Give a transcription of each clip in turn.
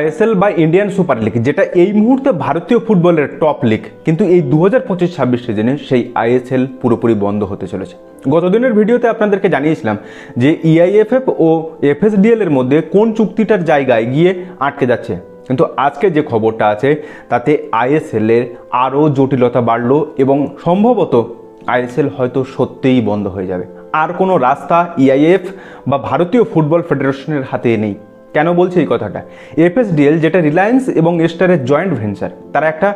ISL বা Indian super league, যেটা এই মুহূর্তে ভারতীয় ফুটবলের টপ লিগ, কিন্তু এই দু হাজার পঁচিশ ছাব্বিশ সিজনে সেই আইএসএল পুরোপুরি বন্ধ হতে চলেছে। গতদিনের ভিডিওতে আপনাদেরকে জানিয়েছিলাম যে E ইআইএফএফ ও এফএসডিএল এর মধ্যে কোন চুক্তিটার জায়গায় গিয়ে আটকে যাচ্ছে। কিন্তু আজকে যে খবরটা আছে, তাতে আইএসএল এর আরও জটিলতা বাড়লো এবং সম্ভবত আইএসএল হয়তো সত্যিই বন্ধ হয়ে যাবে। আর কোনো রাস্তা ইআইএফ বা ভারতীয় ফুটবল ফেডারেশনের হাতে নেই। কেন বলছি এই কথাটা? এফএসডিএল যেটা রিলায়েন্স এবং এস্টারের জয়েন্ট ভেঞ্চার তারা একটা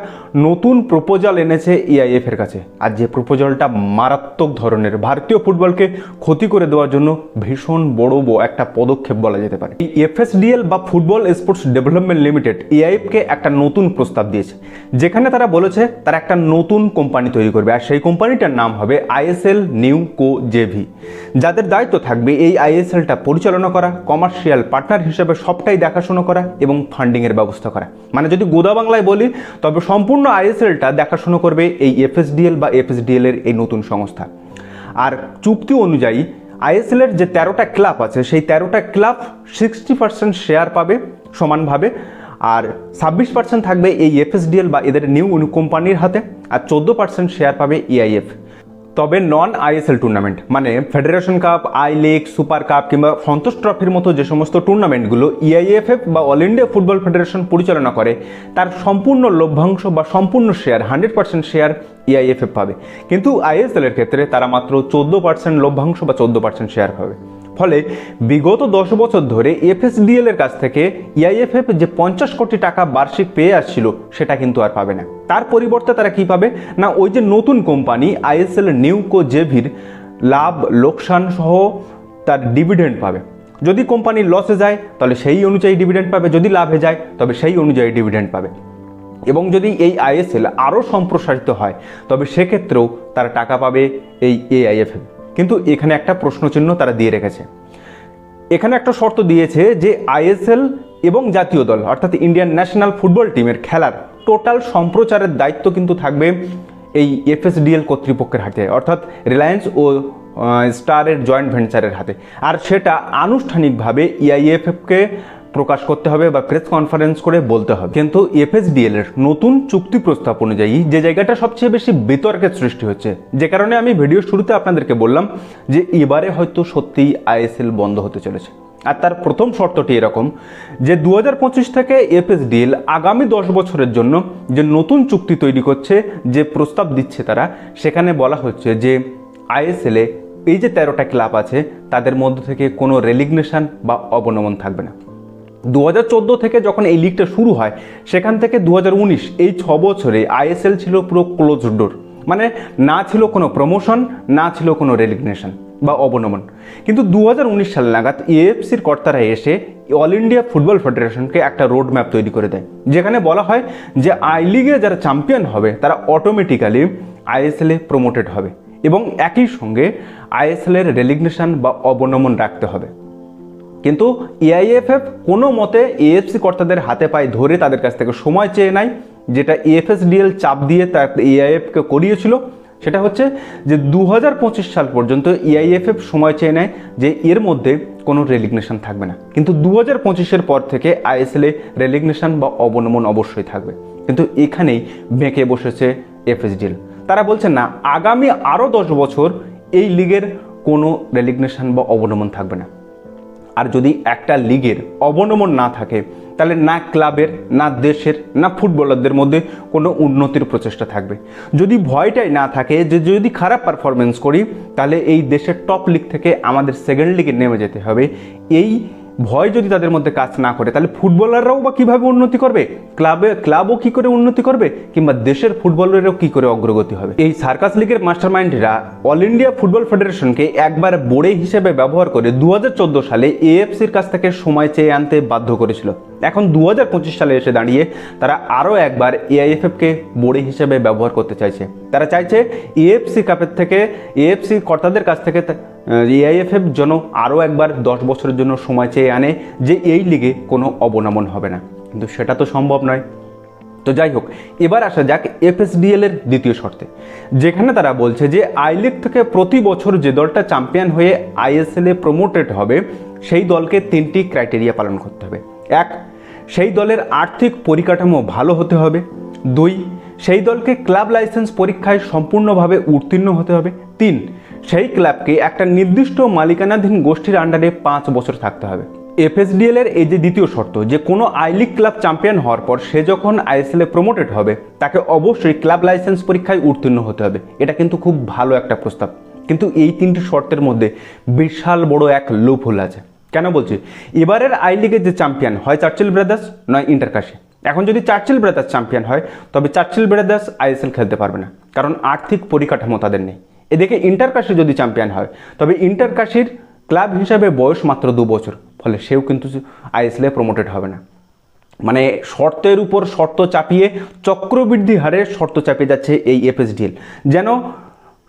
নতুন প্রপোজাল এনেছে ইআইএফ এর কাছে। আর যে প্রপোজালটা মারাত্মক ধরনের, ভারতীয় ফুটবলকে ক্ষতি করে দেওয়ার জন্য ভীষণ বড় একটা পদক্ষেপ বলা যেতে পারে। এফএসডিএল বা ফুটবল স্পোর্টস ডেভেলপমেন্ট লিমিটেড এআইএফকে একটা নতুন প্রস্তাব দিয়েছে। যেখানে তারা বলেছে তারা একটা নতুন কোম্পানি তৈরি করবে, আর সেই কোম্পানিটার নাম হবে আইএসএল নিউ কো জেভি যাদের দায়িত্ব থাকবে এই আইএসএলটা পরিচালনা করা কমার্শিয়াল পার্টনার হিসেবে সবটাই দেখাশোনা করা এবং ফান্ডিংয়ের ব্যবস্থা করা। মানে যদি গোদা বাংলায় বলি, তবে সম্পূর্ণ আইএসএলটা দেখাশোনা করবে এই এফএসডিএল বা এফএসডিএল এর এই নতুন সংস্থা। আর চুক্তি অনুযায়ী আইএসএল এর যে তেরোটা ক্লাব আছে, সেই তেরোটা ক্লাব সিক্সটি পার্সেন্ট শেয়ার পাবে, সমানভাবে। আর ছাব্বিশ পার্সেন্ট থাকবে এই এফএসডিএল বা এদের নিউ কোম্পানির হাতে, আর চোদ্দ পার্সেন্ট শেয়ার পাবে ইআইএফ তবে নন আইএসএল টুর্নামেন্ট মানে federation cup I league super cup কিংবা সন্তোষ ট্রফির মতো যে সমস্ত টুর্নামেন্টগুলো ইআইএফএফ বা অল ইন্ডিয়া ফুটবল ফেডারেশন পরিচালনা করে, তার সম্পূর্ণ লভ্যাংশ বা সম্পূর্ণ share hundred percent share EIFF পাবে। কিন্তু আইএসএল এর ক্ষেত্রে তারা মাত্র চোদ্দ পার্সেন্ট লভ্যাংশ বা চোদ্দ পার্সেন্ট শেয়ার পাবে। ফলে বিগত দশ বছর ধরে এফএসডিএল এর কাছ থেকে ইআইএফএফ যে পঞ্চাশ কোটি টাকা বার্ষিক পেয়ে আসছিল, সেটা কিন্তু আর পাবে না। তার পরিবর্তে তারা কি পাবে? না, ওই যে নতুন কোম্পানি আইএসএল নিউকো জেভির লাভ, লোকসান সহ তার ডিভিডেন্ড পাবে। যদি কোম্পানি লসে যায়, তাহলে সেই অনুযায়ী ডিভিডেন্ড পাবে। যদি লাভে যায়, তবে সেই অনুযায়ী ডিভিডেন্ড পাবে। এবং যদি এই আইএসএল আরও সম্প্রসারিত হয়, তবে সেক্ষেত্রেও তারা টাকা পাবে এই এআইএফএফ কিন্তু এখানে একটা প্রশ্নচিহ্ন তারা দিয়ে রেখেছে। এখানে একটা শর্ত দিয়েছে যে আইএসএল এবং জাতীয় দল, অর্থাৎ ইন্ডিয়ান ন্যাশনাল ফুটবল টিমের খেলার টোটাল সম্প্রচারের দায়িত্ব কিন্তু থাকবে এই এফএসডিএল কর্তৃপক্ষের হাতে, অর্থাৎ রিলায়েন্স ও স্টারের জয়েন্ট ভেঞ্চারের হাতে। আর সেটা আনুষ্ঠানিকভাবে ইআইএফএফকে প্রকাশ করতে হবে বা প্রেস কনফারেন্স করে বলতে হবে। কিন্তু এফএসডিএল এর নতুন চুক্তি প্রস্তাব অনুযায়ী যে জায়গাটা সবচেয়ে বেশি বিতর্কের সৃষ্টি হচ্ছে, যে কারণে আমি ভিডিও শুরুতে আপনাদেরকে বললাম যে এবারে হয়তো সত্যিই আইএসএল বন্ধ হতে চলেছে। আর তার প্রথম শর্তটি এরকম যে দু হাজার পঁচিশ থেকে এফএসডিএল আগামী দশ বছরের জন্য যে নতুন চুক্তি তৈরি করছে, যে প্রস্তাব দিচ্ছে তারা, সেখানে বলা হচ্ছে যে আইএসএল এই যে তেরোটা ক্লাব আছে, তাদের মধ্য থেকে কোনো রেলিগনেশন বা অবনমন থাকবে না। দু হাজার চোদ্দ থেকে যখন এই লিগটা শুরু হয়, সেখান থেকে দু হাজার উনিশ এই ছ বছরে আইএসএল ছিল পুরো ক্লোজ ডোর মানে না ছিল কোনো প্রমোশন না ছিল কোনো রেলিগনেশন বা অবনমন। কিন্তু দু সাল নাগাদ এএফসির কর্তারা এসে অল ইন্ডিয়া ফুটবল ফেডারেশনকে একটা রোড ম্যাপ তৈরি করে দেয়, যেখানে বলা হয় যে আই লিগে যারা চ্যাম্পিয়ন হবে, তারা অটোমেটিক্যালি আইএসএলে প্রমোটেড হবে এবং একই সঙ্গে আইএসএলের রেলিগনেশন বা অবনমন রাখতে হবে। কিন্তু এআইএফএফ কোনো মতে এএফসি কর্তাদের হাতে পায়ে ধরে তাদের কাছ থেকে সময় চেয়ে নেয়। যেটা এএফএসডিএল চাপ দিয়ে তার এআইএফকে করিয়েছিল, সেটা হচ্ছে যে দু হাজার পঁচিশ সাল পর্যন্ত এআইএফএফ সময় চেয়ে নেয় যে এর মধ্যে কোনো রেলিগনেশন থাকবে না। কিন্তু দু হাজার পঁচিশের পর থেকে আইএসএল রেলিগনেশন বা অবনমন অবশ্যই থাকবে। কিন্তু এখানেই বেঁকে বসেছে এফএসডিএল তারা বলছেন না, আগামী আরও দশ বছর এই লিগের কোনো রেলিগনেশন বা অবনমন থাকবে না। আর যদি একটা লিগের অবনমন না থাকে, তাহলে না ক্লাবের, না দেশের, না ফুটবলারদের মধ্যে কোনো উন্নতির প্রচেষ্টা থাকবে। যদি ভয়টাই না থাকে, যে যদি খারাপ পারফরমেন্স করি, তাহলে এই দেশের টপ লিগ থেকে আমাদের সেকেন্ড লিগে নেমে যেতে হবে। এই ভয় যদি তাদের মধ্যে কাজ না করে, তাহলে ফুটবলাররাও বা কীভাবে উন্নতি করবে? ক্লাবে, ক্লাবও কী করে উন্নতি করবে? কিংবা দেশের ফুটবলেরও কী করে অগ্রগতি হবে? এই সার্কাস লিগের মাস্টারমাইন্ডরা অল ইন্ডিয়া ফুটবল ফেডারেশনকে একবার বোর্ডে হিসেবে ব্যবহার করে দু হাজার চোদ্দ সালে এএফসির কাছ থেকে সময় চেয়ে আনতে বাধ্য করেছিল। এখন দু হাজার পঁচিশ সালে এসে দাঁড়িয়ে তারা আরও একবার এআইএফএফকে বোর্ডে হিসেবে ব্যবহার করতে চাইছে। তারা চাইছে এএফসি কাপের থেকে, এএফসি কর্তাদের কাছ থেকে এআইএফএফ যেন আরও একবার দশ বছরের জন্য সময় চেয়ে আনে যে এই লিগে কোনো অবনমন হবে না। কিন্তু সেটা তো সম্ভব নয়। তো যাই হোক, এবার আসা যাক এফএসডিএল এর দ্বিতীয় শর্তে, যেখানে তারা বলছে যে আই লিগ থেকে প্রতি বছর যে দলটা চ্যাম্পিয়ন হয়ে আইএসএল এ প্রমোটেড হবে, সেই দলকে তিনটি ক্রাইটেরিয়া পালন করতে হবে। এক সেই দলের আর্থিক পরিকাঠামো ভালো হতে হবে। দুই, সেই দলকে ক্লাব লাইসেন্স পরীক্ষায় সম্পূর্ণভাবে উত্তীর্ণ হতে হবে। তিন, সেই ক্লাবকে একটা নির্দিষ্ট মালিকানাধীন গোষ্ঠীর আন্ডারে পাঁচ বছর থাকতে হবে। এফএসডিএল এর এই যে দ্বিতীয় শর্ত, যে কোনো আই লিগ ক্লাব চ্যাম্পিয়ন হওয়ার পর সে যখন আইএসএল প্রমোটেড হবে, তাকে অবশ্যই ক্লাব লাইসেন্স পরীক্ষায় উত্তীর্ণ হতে হবে। এটা কিন্তু খুব ভালো একটা প্রস্তাব। কিন্তু এই তিনটি শর্তের মধ্যে বিশাল বড় এক হোল আছে। কেন বলছি? এবারের আই লিগের যে চ্যাম্পিয়ন হয় চার্চিল ব্রাদার্স, নয় ইন্টারকাশি এখন যদি চার্চিল ব্রাদার্স চ্যাম্পিয়ন হয়, তবে চার্চিল ব্রাদার্স আইএসএল খেলতে পারবে না, কারণ আর্থিক পরিকাঠামো তাদের নেই। এদিকে ইন্টারকাশি যদি চ্যাম্পিয়ন হয়, তবে ইন্টারকাশির ক্লাব হিসাবে বয়স মাত্র দু বছর, ফলে সেও কিন্তু আইএসএল প্রমোটেড হবে না। মানে শর্তের উপর শর্ত চাপিয়ে চক্রবৃদ্ধি হারে শর্ত চাপিয়ে যাচ্ছে এই এফএসডিএল যেন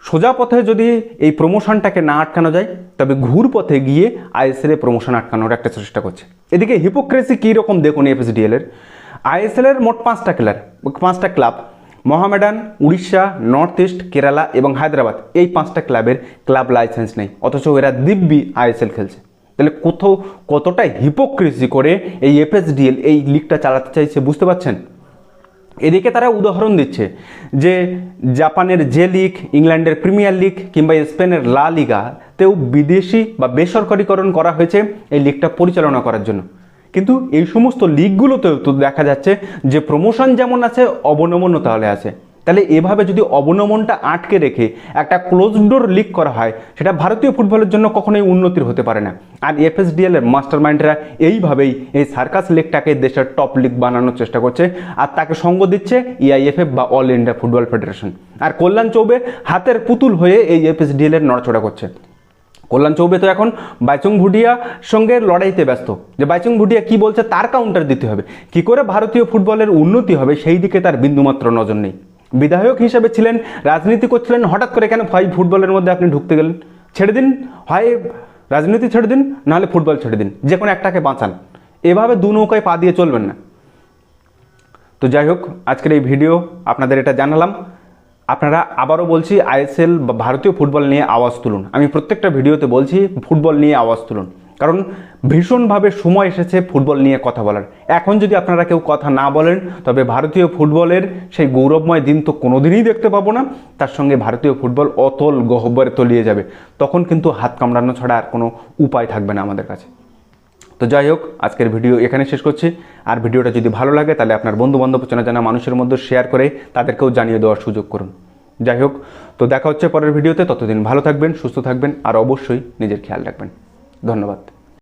সোজা পথে যদি এই প্রমোশনটাকে না আটকানো যায়, তবে ঘুর পথে গিয়ে আইএসএল এ প্রমোশন আটকানোর একটা চেষ্টা করছে। এদিকে হিপোক্রেসি কী রকম দেখুন এফএসডিএল এর? আইএসএল এর মোট পাঁচটা ক্লাব পাঁচটা club Mohammedan, Orissa north east Kerala এবং হায়দ্রাবাদ। এই পাঁচটা ক্লাবের ক্লাব লাইসেন্স নেই, অথচ এরা দিব্যি আইএসএল খেলছে। তাহলে কোথাও কতটা হিপোক্রেসি করে এই এফএসডিএল এই লিগটা চালাতে চাইছে, বুঝতে পারছেন? এদিকে তারা উদাহরণ দিচ্ছে যে জাপানের যে লিগ, ইংল্যান্ডের প্রিমিয়ার লিগ কিংবা স্পেনের লা লিগাতেও বিদেশি বা বেসরকারিকরণ করা হয়েছে এই লিগটা পরিচালনা করার জন্য। কিন্তু এই সমস্ত লিগগুলোতেও তো দেখা যাচ্ছে যে প্রমোশন যেমন আছে অবনমনও তাহলে আছে। তাহলে এভাবে যদি অবনমনটা আটকে রেখে একটা ক্লোজ ডোর লিক করা হয়, সেটা ভারতীয় ফুটবলের জন্য কখনোই উন্নতির হতে পারে না। আর এফএসডিএল এর মাস্টার মাইন্ডরা এইভাবেই এই সার্কাস লিগটাকে দেশের টপ লিগ বানানোর চেষ্টা করছে আর তাকে সঙ্গ দিচ্ছে ইআইএফএফ বা অল ইন্ডিয়া ফুটবল ফেডারেশন আর কল্যাণ চৌবে হাতের পুতুল হয়ে এই এফএসডিএল এর নড়াচড়া করছে। কল্যাণ চৌবে তো এখন বাইচুং ভুটিয়া সঙ্গে লড়াইতে ব্যস্ত। যে বাইচুং ভুটিয়া কি বলছে তার কাউন্টার দিতে হবে। কি করে ভারতীয় ফুটবলের উন্নতি হবে সেই দিকে তার বিন্দুমাত্র নজর নেই। বিধায়ক হিসেবে ছিলেন, রাজনীতি করছিলেন, হঠাৎ করে কেন ভাই ফুটবলের মধ্যে আপনি ঢুকতে গেলেন? ছেড়ে দিন হয় রাজনীতি ছেড়ে দিন, নাহলে ফুটবল ছেড়ে দিন, যে কোনো একটাকে বাঁচান। এভাবে দু নৌকায় পা দিয়ে চলবেন না। তো যাই হোক, আজকের এই ভিডিও আপনাদের এটা জানালাম। আপনারা আবারও বলছি, আইএসএল বা ভারতীয় ফুটবল নিয়ে আওয়াজ তুলুন। আমি প্রত্যেকটা ভিডিওতে বলছি, ফুটবল নিয়ে আওয়াজ তুলুন। কারণ ভীষণভাবে সময় এসেছে ফুটবল নিয়ে কথা বলার। এখন যদি আপনারা কেউ কথা না বলেন, তবে ভারতীয় ফুটবলের সেই গৌরবময় দিন তো কোনোদিনই দেখতে পাবো না। তার সঙ্গে ভারতীয় ফুটবল অতল গহ্বরে তলিয়ে যাবে। তখন কিন্তু হাত কামড়ানো ছাড়া আর কোনো উপায় থাকবে না আমাদের কাছে। তো যাই হোক, আজকের ভিডিও এখানে শেষ করছি। আর ভিডিওটা যদি ভালো লাগে, তাহলে আপনার বন্ধু বান্ধব চেনা জানা মানুষের মধ্যে শেয়ার করে তাদেরকেও জানিয়ে দেওয়ার সুযোগ করুন। যাই হোক, তো দেখা হচ্ছে পরের ভিডিওতে। ততদিন ভালো থাকবেন, সুস্থ থাকবেন, আর অবশ্যই নিজের খেয়াল রাখবেন। ধন্যবাদ।